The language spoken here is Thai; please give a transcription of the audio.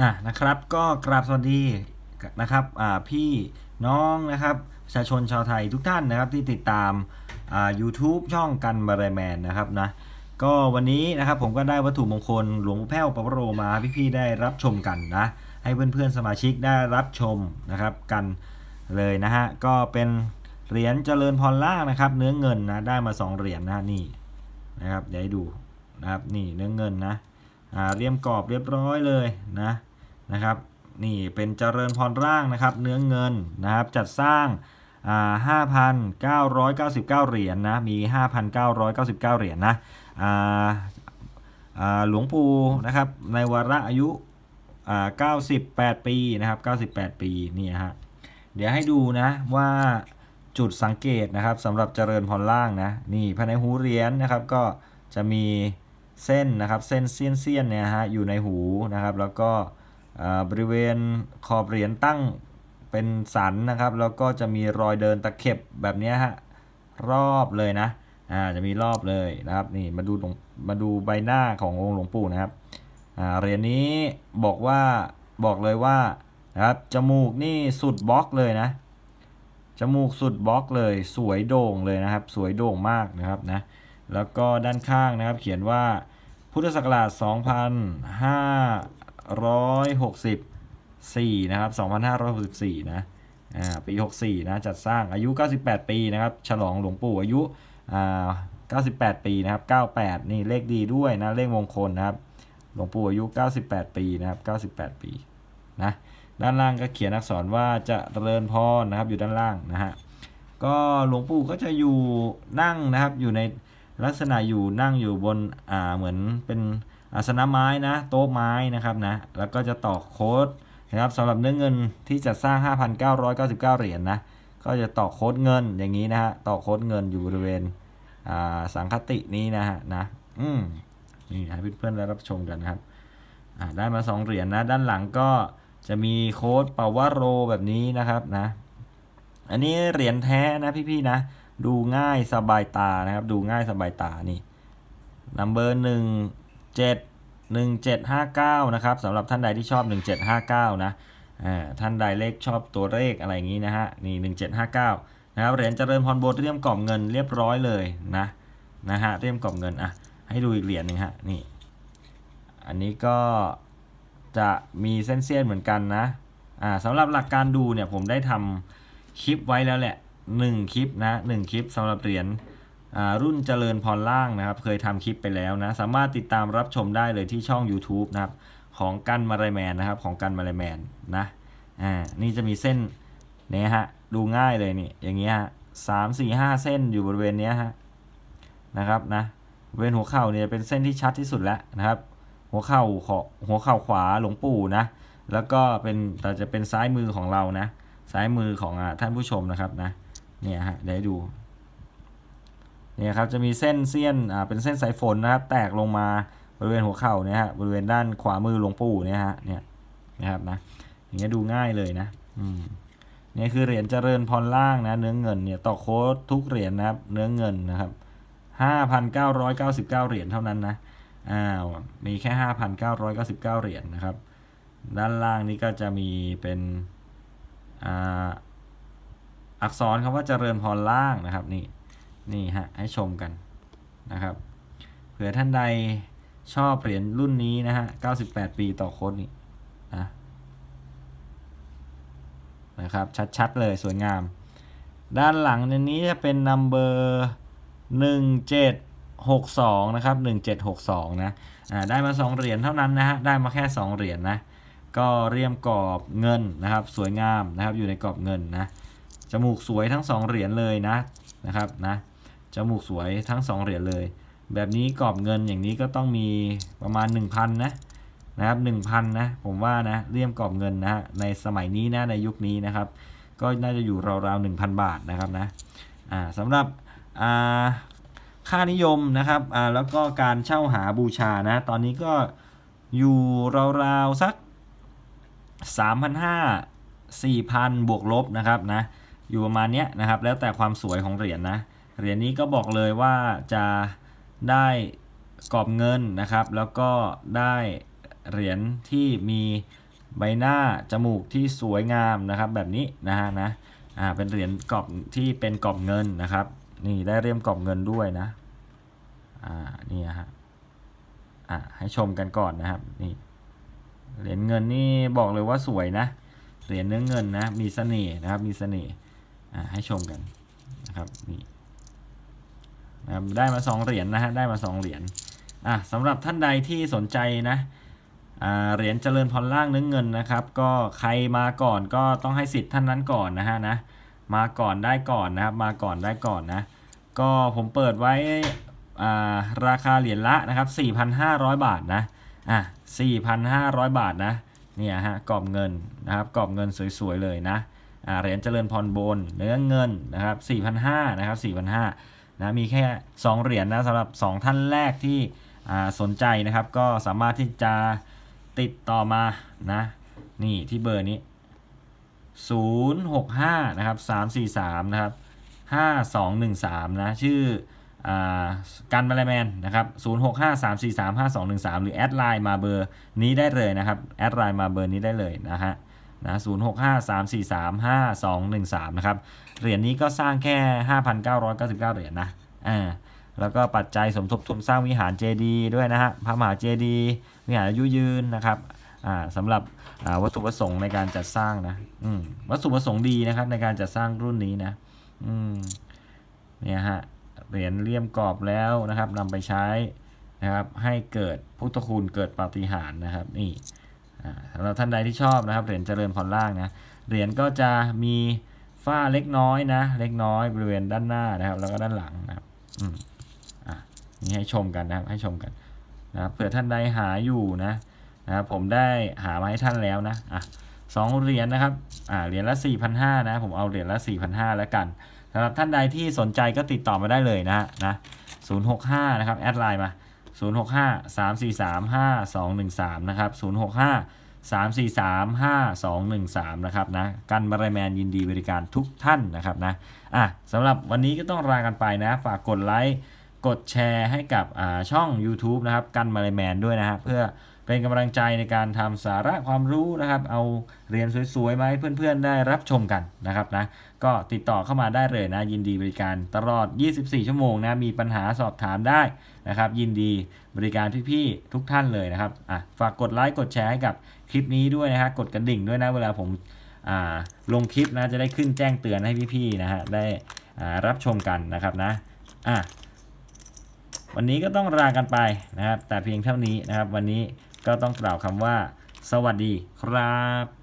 อะนะครับ ก็กราบสวัสดีนะครับอ่าพี่น้องนะครับประชาชนชาวไทยทุกท่านนะครับที่ติดตามอ่า YouTube ช่องกันบารายแมนนะครับนะก็วันนี้นะครับผมก็ได้วัตถุมงคลหลวงแพ้วปะโรมาพี่ๆได้รับชมกันนะให้เพื่อนๆสมาชิกได้รับชมนะครับกันเลยนะฮะก็เป็นเหรียญเจริญพรล่างนะครับ เนื้อเงินนะได้มาสองเหรียญนะนี่นะครับเดี๋ยวให้ดูนะครับนี่เนื้อเงินนะอ่าเรียมกรอบเรียบร้อยเลยนะ นะครับนี่เป็นเจริญพรร่างนะครับเนื้อเงินนะครับจัดสร้างอ่า5,999 เหรียญนนะมี 5,999 เหรียญนะอ่าอ่าหลวงปู่นะครับในวาระอายุอ่า98 ปีนะครับ98 ปีนี่ฮะเดี๋ยวให้ดูนะว่าจุดสังเกตนะครับสำหรับเจริญพรล่างนะนี่ภายในหูเหรียญนะครับก็จะมีเส้นนะครับเส้นเสี้ยนเสียนๆเนี่ยฮะอยู่ในหูนะครับแล้วก็ บริเวณขอบเหรียญตั้งเป็นสันนะครับ แล้วก็จะมีรอยเดินตะเข็บแบบนี้ฮะรอบเลยนะอ่าจะมีรอบเลยนะครับนี่มาดูมาดูใบหน้าขององค์หลวงปู่นะครับอ่าเหรียญนี้บอกว่าบอกเลยว่านะครับจมูกนี่สุดบล็อกเลยนะจมูกสุดบล็อกเลยสวยโด่งเลยนะครับ สวยโด่งมากนะครับนะแล้วก็ด้านข้างนะครับเขียนว่าพุทธศักราช 2564 นะครับ 2564 นะ อ่า ปี 64 นะ จัดสร้าง อายุ 98 ปี นะครับ ฉลองหลวงปู่อายุ อ่า 98 ปี นะครับ 98 นี่ เลขดีด้วยนะ เลขมงคลนะครับ หลวงปู่อายุ 98 ปี นะครับ 98 ปี นะ ด้านล่างก็เขียนอักษรว่าจะเริญพรนะครับ อยู่ด้านล่างนะฮะ ก็หลวงปู่ก็จะอยู่นั่งนะครับ อยู่ในลักษณะอยู่นั่งอยู่บน อ่า เหมือนเป็น อาสนะไม้นะโต๊ะไม้นะครับนะแล้วก็จะต่อโค้ดนะครับสำหรับเนื้อเงินที่จะสร้าง 5,999 เหรียญนะก็จะต่อโค้ดเงินอย่างนี้นะฮะต่อโค้ดเงินอยู่บริเวณสังคตินี้นะฮะนะอืมนี่ให้เพื่อนๆได้รับชมกันนะครับได้มา 2 เหรียญนะด้านหลังก็จะมีโค้ดปาวโรแบบนี้นะครับนะอันนี้เหรียญแท้นะพี่ๆนะดูง่ายสบายตานะครับ ดูง่ายสบายตานี่นัมเบอร์หนึ่ง เจ็ดหนึ่งเจ็ดห้าเก้านะครับสำหรับท่านใดที่ชอบหนึ่งเจ็ดห้าเก้านะท่านใดเลขชอบตัวเลขอะไรอย่างนี้นะฮะนี่หนึ่งเจ็ดห้าเก้านะครับเหรียญเจริญพรโบเรียมกล่อมเงินเรียบร้อยเลยนะนะฮะเรียมกล่อมเงินอะให้ดูอีกเหรียญหนึ่งฮะนี่อันนี้ก็จะมีเส้นเสี้ยนเหมือนกันนะอ่าสำหรับหลักการดูเนี่ยผมได้ทำคลิปไว้แล้วแหละ 1 คลิปนะ1คลิปสำหรับเหรียญ รุ่นเจริญพรล่างนะครับ เคยทำคลิปไปแล้วนะ สามารถติดตามรับชมได้เลยที่ช่อง YouTube นะครับ ของกันมาลายแมนนะครับ ของกันมาลายแมนนะ อ่า นี่จะมีเส้นเนี่ยฮะ ดูง่ายเลยนี่ อย่างเงี้ยฮะสามสี่ห้าเส้นอยู่บริเวณเนี้ยฮะ นะครับนะบริเวณหัวเข่าเนี่ยเป็นเส้นที่ชัดที่สุดแล้วนะครับ หัวเข่าขอหัวเข่าขวาหลวงปู่นะ แล้วก็เป็นแต่จะเป็นซ้ายมือของเรานะ ซ้ายมือของอท่านผู้ชมนะครับนะ เนี่ยฮะเดี๋ยวให้ดู เนี่ยครับจะมีเส้นเสี้ยนอ่าเป็นเส้นสายฝนนะครับ แตกลงมาบริเวณหัวเข่าเนี่ยฮะบริเวณด้านขวามือหลวงปู่เนี่ยฮะเนี่ยนะครับนะอย่างเงี้ยดูง่ายเลยนะอืมนี่คือเหรียญเจริญพรล่างนะเนื้อเงินเนี่ยต่อโค้ดทุกเหรียญนะครับ เนื้อเงินนะครับห้าพันเก้าร้อยเก้าสิบเก้าเหรียญเท่านั้นนะอ้าวมีแค่ห้าพันเก้าร้อยเก้าสิบเก้าเหรียญนะครับ ด้านล่างนี้ก็จะมีเป็นอ่าอักษรคำว่าเจริญพรล่างนะครับนี่ นี่ฮะให้ชมกันนะครับ เผื่อท่านใดชอบเหรียญรุ่นนี้นะฮะ 98 ปีต่อโค้ดนี่นะนะครับ ชัดๆ เลยสวยงาม ด้านหลังในนี้จะเป็นนัมเบอร์1762 นะครับ 1762 นะอ่าได้มา 2 เหรียญเท่านั้นนะฮะ ได้มาแค่ 2 เหรียญนะก็เรียมกรอบเงินนะครับ สวยงามนะครับอยู่ในกรอบเงินนะจมูกสวยทั้ง 2 เหรียญเลยนะนะครับนะ มูกสวยทั้ง 2 เหรียญเลย แบบนี้กรอบเงินอย่างนี้ก็ต้องมีประมาณ 1,000 นะนะครับ1,000 นะ ผมว่านะเรียมกรอบเงินนะในสมัยนี้นะในยุคนี้นะครับ ก็น่าจะอยู่ราวๆ1,000 บาทนะครับนะอ่าสำหรับอ่าค่านิยมนะครับอ่าแล้วก็การเช่าหาบูชานะ ตอนนี้ก็อยู่ราวๆสัก 3,500 4,000 บวกลบนะครับนะอยู่ประมาณเนี้ยนะครับ แล้วแต่ความสวยของเหรียญนะ เหรียญนี้ก็บอกเลยว่าจะได้กรอบเงินนะครับ แล้วก็ได้เหรียญที่มีใบหน้าจมูกที่สวยงามนะครับแบบนี้นะฮะนะอ่าเป็นเหรียญกรอบที่เป็นกรอบเงินนะครับ นี่ได้เรียมกรอบเงินด้วยนะอ่านี่ฮะอ่าให้ชมกันก่อนนะครับนี่เหรียญเงินนี่บอกเลยว่าสวยนะเหรียญเนื้อเงินนะมีเสน่ห์นะครับมีเสน่ห์อ่าให้ชมกันนะครับนี่ นะครับได้มาสองเหรียญนะฮะได้มาสองเหรียญอะสำหรับท่านใดที่สนใจนะเหรียญเจริญพรล่างเนื้อเงินนะครับ ก็ใครมาก่อนก็ต้องให้สิทธิ์ท่านนั้นก่อนนะฮะนะมาก่อนได้ก่อนนะครับ มาก่อนได้ก่อนนะ ก็ผมเปิดไว้ราคาเหรียญละนะครับ 4,500 บาทนะอะ4,500 บาทนะเนี่ยฮะกรอบเงินนะครับกรอบเงินสวยๆเลยนะเหรียญเจริญพรบนเนื้อเงินนะครับ4,500นะครับ4,500 นะมีแค่ 2 เหรียญนะสำหรับ 2 ท่านแรกที่สนใจนะครับ ก็สามารถที่จะติดต่อมานะนี่ที่เบอร์นี้ 065 นะครับ 343 นะครับ 5213 นะ ชื่ออากันมาลแมนนะครับ 065 343 5213 หรือแอดไลน์มาเบอร์นี้ได้เลยนะครับ แอดไลน์มาเบอร์นี้ได้เลยนะฮะ นะ065 343 5213นะครับ เหรียญนี้ก็สร้างแค่5,999เหรียญนะอ่าแล้วก็ปัจจัยสมทบทุนสร้างวิหารเจดีย์ด้วยนะฮะพระมหาเจดีย์วิหารอายุยืนนะครับอ่าสำหรับอ่าวัตถุประสงค์ในการจัดสร้างนะอืมวัตถุประสงค์ดีนะครับในการจัดสร้างรุ่นนี้นะอืมเนี่ยฮะเหรียญเลี่ยมกรอบแล้วนะครับนำไปใช้นะครับให้เกิดพุทธคุณเกิดปาฏิหาริย์นะครับนี่ สำหรับท่านใดที่ชอบนะครับเหรียญเจริญพรล่างนะเหรียญก็จะมีฝ้าเล็กน้อยนะ เล็กน้อยบริเวณด้านหน้านะครับ แล้วก็ด้านหลังนะครับอืมอะนี่ให้ชมกันนะครับ ให้ชมกันนะครับเผื่อท่านใดหาอยู่นะนะครับผมได้หามาให้ท่านแล้วนะอะสองเหรียญนะครับอ่าเหรียญละ 4,500นะผมเอาเหรียญละ 4,500แล้วกันสำหรับท่านใดที่สนใจก็ติดต่อมาได้เลยนะฮะนะ065 นะครับ แอดไลน์มา 065 343 5213 นะครับ 065 343 5213 นะครับนะกันบารายแมนยินดีบริการทุกท่านนะครับนะอะสำหรับวันนี้ก็ต้องลากันไปนะ ฝากกดไลค์ กดแชร์ให้กับอ่าช่อง YouTube นะครับ กันมาเลแมนด้วยนะฮะเพื่อ เป็นกำลังใจในการทำสาระความรู้นะครับ เอาเรียนสวยๆมาให้เพื่อนๆ ได้รับชมกันนะครับนะ ก็ติดต่อเข้ามาได้เลยนะ ยินดีบริการตลอด 24 ชั่วโมงนะ มีปัญหาสอบถามได้นะครับ ยินดีบริการพี่ๆ ทุกท่านเลยนะครับ อะ ฝากกดไลค์ กดแชร์ให้กับคลิปนี้ด้วยนะฮะ กดกระดิ่งด้วยนะ เวลาผมอ่าลงคลิปนะ จะได้ขึ้นแจ้งเตือนให้พี่ๆ นะฮะ ได้อ่ารับชมกันนะครับนะ อะวันนี้ก็ต้องลากันไปนะครับ แต่เพียงเท่านี้นะครับ วันนี้ ก็ต้องกล่าวคำว่า สวัสดีครับ